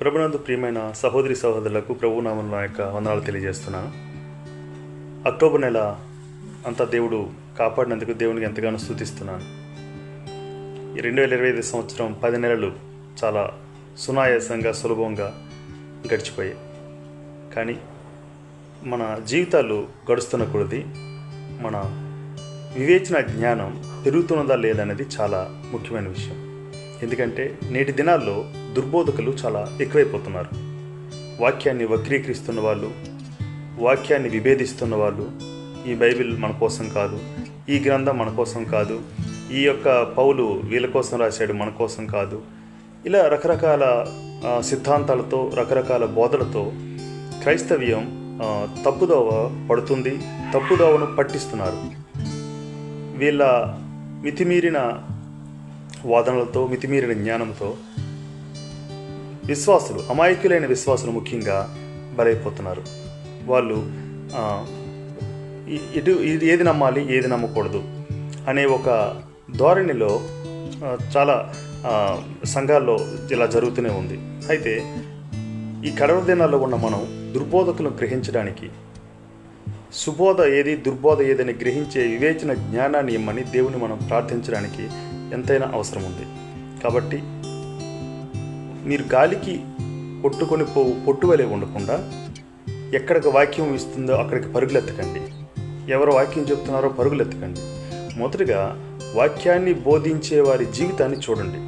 ప్రభునందు ప్రియమైన సహోదరి సహోదరులకు ప్రభునామంలో యొక్క వందనాలు తెలియజేస్తున్నాను అక్టోబర్ నెల అంతా దేవుడు కాపాడినందుకు దేవునికి ఎంతగానో స్థుతిస్తున్నాను. ఈ రెండు వేల ఇరవై ఐదు సంవత్సరం పది నెలలు చాలా సునాయాసంగా సులభంగా గడిచిపోయాయి. కానీ మన జీవితాలు గడుస్తున్న కొద్ది మన వివేచన జ్ఞానం పెరుగుతున్నదా లేదనేది చాలా ముఖ్యమైన విషయం. ఎందుకంటే నేటి దినాల్లో దుర్బోధకులు చాలా ఎక్కువైపోతున్నారు. వాక్యాన్ని వక్రీకరిస్తున్న వాళ్ళు వాక్యాన్ని విభేదిస్తున్న వాళ్ళు ఈ బైబిల్ మన కోసం కాదు ఈ గ్రంథం మన కోసం కాదు ఈ యొక్క పౌలు వీళ్ళ కోసం రాశాడు మన కోసం కాదు. ఇలా రకరకాల సిద్ధాంతాలతో రకరకాల బోధలతో క్రైస్తవ్యం తప్పుదోవ పడుతుంది తప్పుదోవను పట్టిస్తున్నారు. వీళ్ళ మితిమీరిన వాదనలతో మితిమీరిన జ్ఞానంతో విశ్వాసులు అమాయకులైన విశ్వాసులు ముఖ్యంగా బలైపోతున్నారు. వాళ్ళు ఇటు ఇది ఏది నమ్మాలి ఏది నమ్మకూడదు అనే ఒక ధోరణిలో చాలా సంఘాల్లో ఇలా జరుగుతూనే ఉంది. అయితే ఈ కడవల దినాల్లో ఉన్న మనం దుర్బోధకులను గ్రహించడానికి సుబోధ ఏది దుర్బోధ ఏదని గ్రహించే వివేచన జ్ఞానాన్ని ఇమ్మని దేవుని మనం ప్రార్థించడానికి ఎంతైనా అవసరం ఉంది. కాబట్టి మీరు గాలికి కొట్టుకొని పోవు పొట్టువలే ఉండకుండా ఎక్కడికి వాక్యం ఇస్తుందో అక్కడికి పరుగులెత్తకండి. ఎవరు వాక్యం చెప్తున్నారో పరుగులెత్తకండి. మొదటగా వాక్యాన్ని బోధించే వారి జీవితాన్ని చూడండి.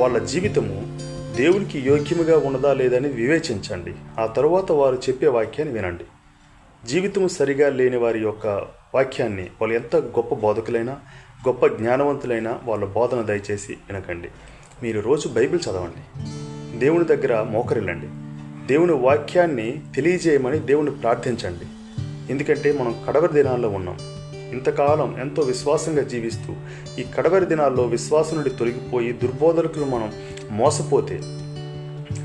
వాళ్ళ జీవితము దేవునికి యోగ్యముగా ఉన్నదా లేదని వివేచించండి. ఆ తరువాత వారు చెప్పే వాక్యాన్ని వినండి. జీవితం సరిగా లేని వారి యొక్క వాక్యాన్ని వాళ్ళు ఎంత గొప్ప బోధకులైనా గొప్ప జ్ఞానవంతులైన వాళ్ళ బోధన దయచేసి వినకండి. మీరు రోజు బైబిల్ చదవండి. దేవుని దగ్గర మోకరిల్లండి. దేవుని వాక్యాన్ని తెలియజేయమని దేవుని ప్రార్థించండి. ఎందుకంటే మనం కడవరి దినాల్లో ఉన్నాం. ఇంతకాలం ఎంతో విశ్వాసంగా జీవిస్తూ ఈ కడవరి దినాల్లో విశ్వాసం నుండి తొలగిపోయి దుర్బోధకులు మనం మోసపోతే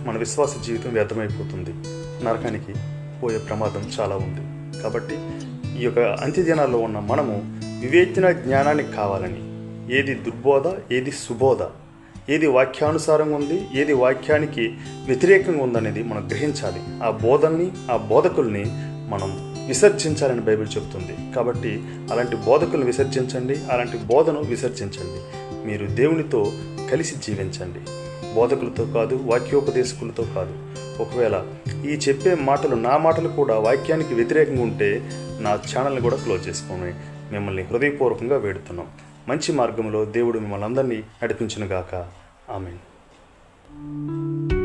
మన విశ్వాస జీవితం వ్యర్థమైపోతుంది. నరకానికి పోయే ప్రమాదం చాలా ఉంది. కాబట్టి ఈ యొక్క అంత్యదినాల్లో ఉన్న మనము వివేచన జ్ఞానానికి కావాలని. ఏది దుర్బోధ ఏది సుబోధ. ఏది వాక్యానుసారంగా ఉంది ఏది వాక్యానికి వ్యతిరేకంగా ఉందనేది మనం గ్రహించాలి. ఆ బోధల్ని ఆ బోధకుల్ని మనం విసర్జించాలని బైబిల్ చెబుతుంది. కాబట్టి అలాంటి బోధకులను విసర్జించండి అలాంటి బోధను విసర్జించండి. మీరు దేవునితో కలిసి జీవించండి. బోధకులతో కాదు వాక్యోపదేశకులతో కాదు. ఒకవేళ ఈ చెప్పే మాటలు నా మాటలు కూడా వాక్యానికి వ్యతిరేకంగా ఉంటే నా ఛానల్ని కూడా క్లోజ్ చేసుకోండి. మిమ్మల్ని హృదయపూర్వకంగా వేడుతున్నాం. మంచి మార్గంలో దేవుడు మిమ్మల్ని అందరినీ నడిపించునుగాక. ఆమెన్.